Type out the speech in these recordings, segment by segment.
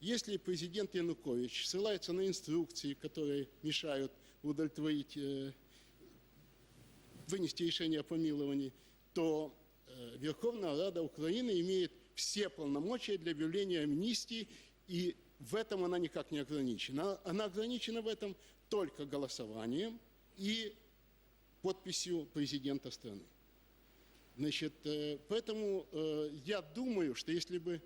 Если президент Янукович ссылается на инструкции, которые мешают удовлетворить, э, вынести решение о помиловании, то э, Верховная Рада Украины имеет все полномочия для объявления амнистии, и в этом она никак не ограничена. Она ограничена в этом только голосованием и подписью президента страны. Значит, э, поэтому я думаю, что если бы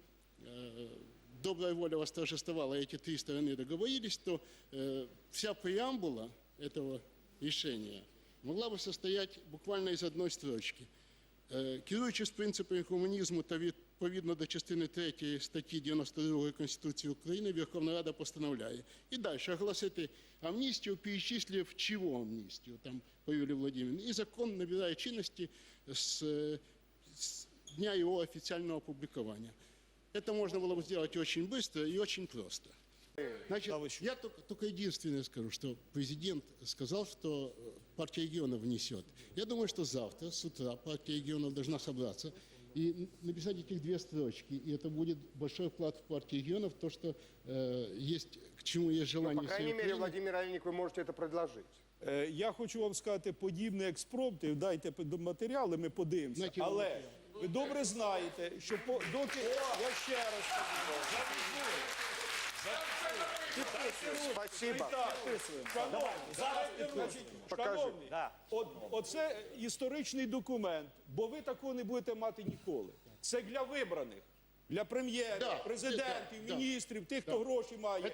добрая воля восторжествовала, и эти три стороны договорились, то э, вся преамбула этого решения могла бы состоять буквально из одной строчки. Е, Керуючись принципами гуманізму та відповідно до частини 3 статті 92 Конституції України, Верховна Рада постановляє. І далі оголосити амністію, перечислив чого амністію, там по Юлії Владимировні. І закон набирає чинності з, е, с дня его официального опубликования. Это можно было бы сделать очень быстро и очень просто. Значит, Товарищ. я только, только единственное скажу, что президент сказал, что э, партия регионов внесет. Я думаю, что завтра с утра партия регионов должна собраться и н- написать этих две строчки. И это будет большой вклад в партию регионов, то, что э, есть, к чему есть желание Ну, По крайней всей мере, Украины. Владимир Олейник, вы можете это предложить. Е, Я хочу вам сказати подібний експромт, дайте під- матеріали, ми подивимося. Знаєте, Але ви добре знаєте, що по, доки я ще раз Спасибо. Шановні, оце історичний документ, бо ви такого не будете мати ніколи. Це для вибраних. Для прем'єрів, Да, президентів, да, да. міністрів, тих, хто гроші має, Це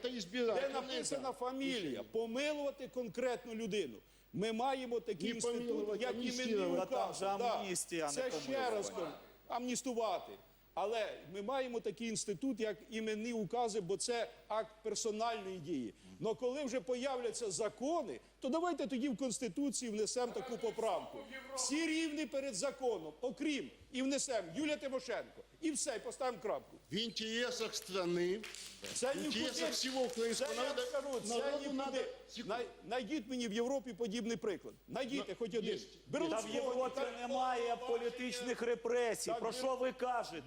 де написана фамілія, помилувати конкретну людину. Ми маємо такий Не інститут, як і амністувати. указ. Та Да. Це ще раз кажу, амністувати. Але ми маємо такий інститут, як іменні укази, бо це акт персональної дії. Но коли вже появляться закони, то давайте тоді в Конституції внесемо таку поправку. Всі рівні перед законом, окрім і внесемо Юлія Тимошенко. І все, і поставимо крапку. В интересах страны, Це в нікуди. интересах всего украинского Це я народа, скажу, це народу надо... Най- Найдіть мені в Європі подібний приклад. Найдіть хоч один. Є. Та в Берлусконі, Європі та- немає політичних репресій. Про що ви кажете?